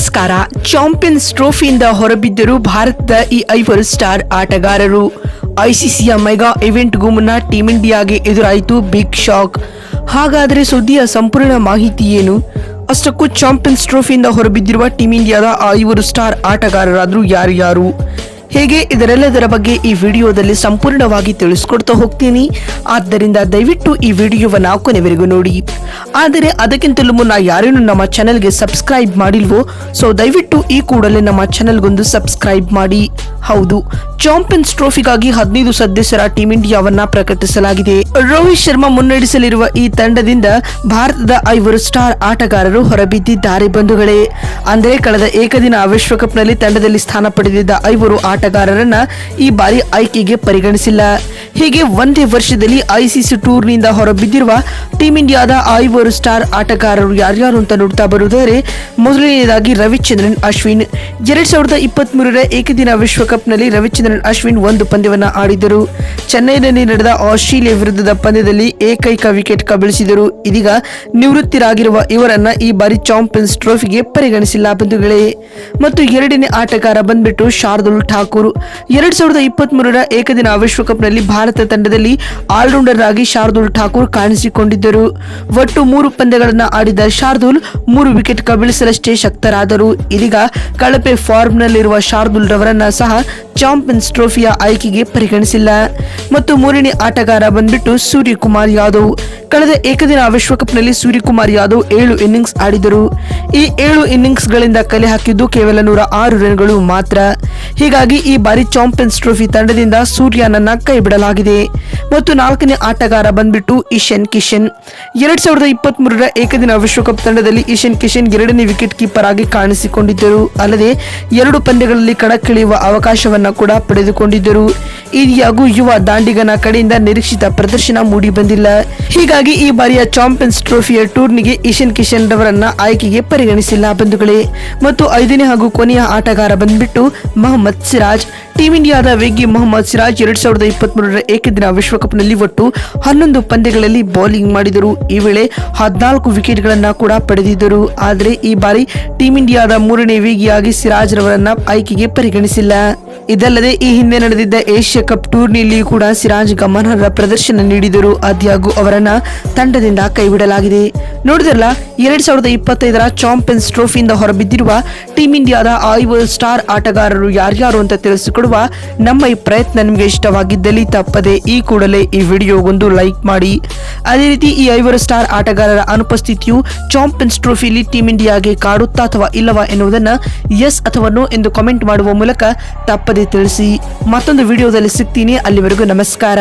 ನಮಸ್ಕಾರ. ಚಾಂಪಿಯನ್ಸ್ ಟ್ರೋಫಿಯಿಂದ ಹೊರಬಿದ್ದರು ಭಾರತದ ಈ ಐವರು ಸ್ಟಾರ್ ಆಟಗಾರರು. ಐಸಿಸಿಯ ಮೆಗಾ ಇವೆಂಟ್ಗೂ ಮುನ್ನ ಟೀಮ್ ಇಂಡಿಯಾಗೆ ಎದುರಾಯಿತು ಬಿಗ್ ಶಾಕ್. ಹಾಗಾದರೆ ಸುದ್ದಿಯ ಸಂಪೂರ್ಣ ಮಾಹಿತಿ ಏನು? ಅಷ್ಟಕ್ಕೂ ಚಾಂಪಿಯನ್ಸ್ ಟ್ರೋಫಿಯಿಂದ ಹೊರಬಿದ್ದಿರುವ ಟೀಮ್ ಇಂಡಿಯಾದ ಐವರು ಸ್ಟಾರ್ ಆಟಗಾರರಾದರೂ ಯಾರ್ಯಾರು ಹೇಗೆ ಇದರೆಲ್ಲದರ ಬಗ್ಗೆ ಈ ವಿಡಿಯೋದಲ್ಲಿ ಸಂಪೂರ್ಣವಾಗಿ ತಿಳಿಸ್ಕೊಡ್ತಾ ಹೋಗ್ತೀನಿ. ಆದ್ದರಿಂದ ದಯವಿಟ್ಟು ಈ ವಿಡಿಯೋವನ್ನು ಕೊನೆವರೆಗೂ ನೋಡಿ. ಆದರೆ ಅದಕ್ಕಿಂತಲೂ ಮುನ್ನ ಯಾರೇನು ನಮ್ಮ ಚಾನೆಲ್ಗೆ ಸಬ್ಸ್ಕ್ರೈಬ್ ಮಾಡಿಲ್ವೋ, ಸೊ ದಯವಿಟ್ಟು ಈ ಕೂಡಲೇ ನಮ್ಮ ಚಾನೆಲ್ಗೊಂದು ಸಬ್ಸ್ಕ್ರೈಬ್ ಮಾಡಿ. ಹೌದು, ಚಾಂಪಿಯನ್ಸ್ ಟ್ರೋಫಿಗಾಗಿ ಹದಿನೈದು ಸದಸ್ಯರ ಟೀಂ ಇಂಡಿಯಾವನ್ನ ಪ್ರಕಟಿಸಲಾಗಿದೆ. ರೋಹಿತ್ ಶರ್ಮಾ ಮುನ್ನಡೆಸಲಿರುವ ಈ ತಂಡದಿಂದ ಭಾರತದ ಐವರು ಸ್ಟಾರ್ ಆಟಗಾರರು ಹೊರಬಿದ್ದಿದ್ದಾರೆ ಬಂಧುಗಳೇ. ಅಂದರೆ ಕಳೆದ ಏಕದಿನ ವಿಶ್ವಕಪ್ನಲ್ಲಿ ತಂಡದಲ್ಲಿ ಸ್ಥಾನ ಪಡೆದಿದ್ದ ಐವರು ಆಟಗಾರರನ್ನ ಈ ಬಾರಿ ಆಯ್ಕೆಗೆ ಪರಿಗಣಿಸಿಲ್ಲ. ಹೀಗೆ ಒಂದೇ ವರ್ಷದಲ್ಲಿ ಐಸಿಸಿ ಟೂರ್ನಿಂದ ಹೊರಬಿದ್ದಿರುವ ಟೀಂ ಇಂಡಿಯಾದ ಐವರು ಸ್ಟಾರ್ ಆಟಗಾರರು ಯಾರ್ಯಾರು ಅಂತ ನೋಡ್ತಾ ಬರುವುದಾದರೆ, ಮೊದಲನೆಯದಾಗಿ ರವಿಚಂದ್ರನ್, ಅಶ್ವಿನ್. ಎರಡ್ ಸಾವಿರದ ಇಪ್ಪತ್ತ್ ಮೂರರ ಏಕದಿನ ವಿಶ್ವಕಪ್ನಲ್ಲಿ ರವಿಚಂದ್ರನ್, ಅಶ್ವಿನ್ ಒಂದು ಪಂದ್ಯವನ್ನ ಆಡಿದರು ಚೆನ್ನೈನಲ್ಲಿ ನಡೆದ ಆಸ್ಟ್ರೇಲಿಯಾ ವಿರುದ್ಧದ ಪಂದ್ಯದಲ್ಲಿ ಏಕೈಕ ವಿಕೆಟ್ ಕಬಳಿಸಿದರು. ಇದೀಗ ನಿವೃತ್ತಿರಾಗಿರುವ ಇವರನ್ನ ಈ ಬಾರಿ ಚಾಂಪಿಯನ್ಸ್ ಟ್ರೋಫಿಗೆ ಪರಿಗಣಿಸಿಲ್ಲ ಬಂಧುಗಳೇ. ಮತ್ತು ಎರಡನೇ ಆಟಗಾರ ಬಂದ್ಬಿಟ್ಟು ಶಾರ್ದುಲ್ ಠಾಕೂರ್ ಎರಡ್ ಸಾವಿರದ ಇಪ್ಪತ್ತ್ ಮೂರರ ಏಕದಿನ ವಿಶ್ವಕಪ್ನಲ್ಲಿ ಭಾರತ ತಂಡದಲ್ಲಿ ಆಲ್ರೌಂಡರ್ ಆಗಿ ಶಾರ್ದೂಲ್ ಠಾಕೂರ್ ಕಾಣಿಸಿಕೊಂಡಿದ್ದರು. ಒಟ್ಟು ಮೂರು ಪಂದ್ಯಗಳನ್ನು ಆಡಿದ ಶಾರ್ದೂಲ್ ಮೂರು ವಿಕೆಟ್ ಕಬಳಿಸಲಷ್ಟೇ ಶಕ್ತರಾದರು. ಇದೀಗ ಕಳಪೆ ಫಾರ್ಮ್ನಲ್ಲಿರುವ ಶಾರ್ದೂಲ್ ರವರನ್ನ ಸಹ ಚಾಂಪಿಯನ್ಸ್ ಟ್ರೋಫಿಯ ಆಯ್ಕೆಗೆ ಪರಿಗಣಿಸಿಲ್ಲ. ಮತ್ತು ಮೂರನೇ ಆಟಗಾರ ಬಂದ್ಬಿಟ್ಟು ಸೂರ್ಯಕುಮಾರ್ ಯಾದವ್. ಕಳೆದ ಏಕದಿನ ವಿಶ್ವಕಪ್ನಲ್ಲಿ ಸೂರ್ಯಕುಮಾರ್ ಯಾದವ್ ಏಳು ಇನ್ನಿಂಗ್ಸ್ ಆಡಿದರು. ಈ ಏಳು ಇನ್ನಿಂಗ್ಸ್ಗಳಿಂದ ಕಲೆ ಹಾಕಿದ್ದು ಕೇವಲ ನೂರ ಆರು ರನ್ಗಳು ಮಾತ್ರ. ಹೀಗಾಗಿ ಈ ಬಾರಿ ಚಾಂಪಿಯನ್ಸ್ ಟ್ರೋಫಿ ತಂಡದಿಂದ ಸೂರ್ಯನನ್ನ ಕೈ ಬಿಡಲಾಗಿದೆ. ಮತ್ತು ನಾಲ್ಕನೇ ಆಟಗಾರ ಬಂದ್ಬಿಟ್ಟು ಇಶನ್ ಕಿಶನ್. ಎರಡ್ ಸಾವಿರದ ಇಪ್ಪತ್ತ್ ಮೂರರ ಏಕದಿನ ವಿಶ್ವಕಪ್ ತಂಡದಲ್ಲಿ ಇಶನ್ ಕಿಶನ್ ಎರಡನೇ ವಿಕೆಟ್ ಕೀಪರ್ ಆಗಿ ಕಾಣಿಸಿಕೊಂಡಿದ್ದರು. ಅಲ್ಲದೆ ಎರಡು ಪಂದ್ಯಗಳಲ್ಲಿ ಕಣಕ್ಕಿಳಿಯುವ ಅವಕಾಶವನ್ನ ಕೂಡ ಪಡೆದುಕೊಂಡಿದ್ದರು. ಇದಿಯಾಗೂ ಯುವ ದಾಂಡಿಗನ ಕಡೆಯಿಂದ ನಿರೀಕ್ಷಿತ ಪ್ರದರ್ಶನ ಮೂಡಿ ಬಂದಿಲ್ಲ ಹೀಗಾಗಿ ಈ ಬಾರಿಯ ಚಾಂಪಿಯನ್ಸ್ ಟ್ರೋಫಿಯ ಟೂರ್ನಿಗೆ ಇಶನ್ ಕಿಶನ್ ರವರನ್ನ ಆಯ್ಕೆಗೆ ಪರಿಗಣಿಸಿಲ್ಲ ಬಂಧುಗಳೇ. ಮತ್ತು ಐದನೇ ಹಾಗೂ ಕೊನೆಯ ಆಟಗಾರ ಬಂದ್ಬಿಟ್ಟು ಮೊಹಮ್ಮದ್ ಸಿರಾಜ್. ಟೀಂ ಇಂಡಿಯಾದ ವೇಗಿ ಮೊಹಮ್ಮದ್ ಸಿರಾಜ್ ಎರಡ್ ಸಾವಿರದ ಇಪ್ಪತ್ಮೂರರ ಏಕದಿನ ವಿಶ್ವಕಪ್ನಲ್ಲಿ ಒಟ್ಟು ಹನ್ನೊಂದು ಪಂದ್ಯಗಳಲ್ಲಿ ಬೌಲಿಂಗ್ ಮಾಡಿದರು. ಈ ವೇಳೆ ಹದಿನಾಲ್ಕು ವಿಕೆಟ್ಗಳನ್ನು ಕೂಡ ಪಡೆದಿದ್ದರು. ಆದರೆ ಈ ಬಾರಿ ಟೀಂ ಇಂಡಿಯಾದ ಮೂರನೇ ವೇಗಿಯಾಗಿ ಸಿರಾಜ್ ರವರನ್ನ ಆಯ್ಕೆಗೆ ಪರಿಗಣಿಸಿಲ್ಲ. ಇದಲ್ಲದೆ ಈ ಹಿಂದೆ ನಡೆದಿದ್ದ ಏಷ್ಯಾ ಕಪ್ ಟೂರ್ನಿಯಲ್ಲಿಯೂ ಕೂಡ ಸಿರಾಜ್ ಗಮನಾರ್ಹ ಪ್ರದರ್ಶನ ನೀಡಿದರು ಆದ್ಯಾಗೂ ಅವರನ್ನ ತಂಡದಿಂದ ಕೈಬಿಡಲಾಗಿದೆ. ನೋಡಿದ್ರಲ್ಲ, ಎರಡ್ ಸಾವಿರದ ಇಪ್ಪತ್ತೈದರ ಚಾಂಪಿಯನ್ಸ್ ಟ್ರೋಫಿಯಿಂದ ಹೊರಬಿದ್ದಿರುವ ಟೀಂ ಇಂಡಿಯಾದ ಐವರು ಸ್ಟಾರ್ ಆಟಗಾರರು ಯಾರ್ಯಾರು ಅಂತ ತಿಳಿಸಿಕೊಡುವ ನಮ್ಮ ಈ ಪ್ರಯತ್ನ ನಿಮಗೆ ಇಷ್ಟವಾಗಿದ್ದಲ್ಲಿ ತಪ್ಪದೆ ಈ ಕೂಡಲೇ ಈ ವಿಡಿಯೋಗೊಂದು ಲೈಕ್ ಮಾಡಿ. ಅದೇ ರೀತಿ ಈ ಐವರು ಸ್ಟಾರ್ ಆಟಗಾರರ ಅನುಪಸ್ಥಿತಿಯು ಚಾಂಪಿಯನ್ಸ್ ಟ್ರೋಫಿಯಲ್ಲಿ ಟೀಂ ಇಂಡಿಯಾಗೆ ಕಾಡುತ್ತಾ ಅಥವಾ ಇಲ್ಲವಾ ಎನ್ನುವುದನ್ನು ಎಸ್ ಅಥವಾ ನೋ ಎಂದು ಕಾಮೆಂಟ್ ಮಾಡುವ ಮೂಲಕ ತಪ್ಪದೆ ತಿಳಿಸಿ ಮತ್ತೊಂದು ವಿಡಿಯೋದಲ್ಲಿ ಸಿಗ್ತೀನಿ. ಅಲ್ಲಿವರೆಗೂ ನಮಸ್ಕಾರ.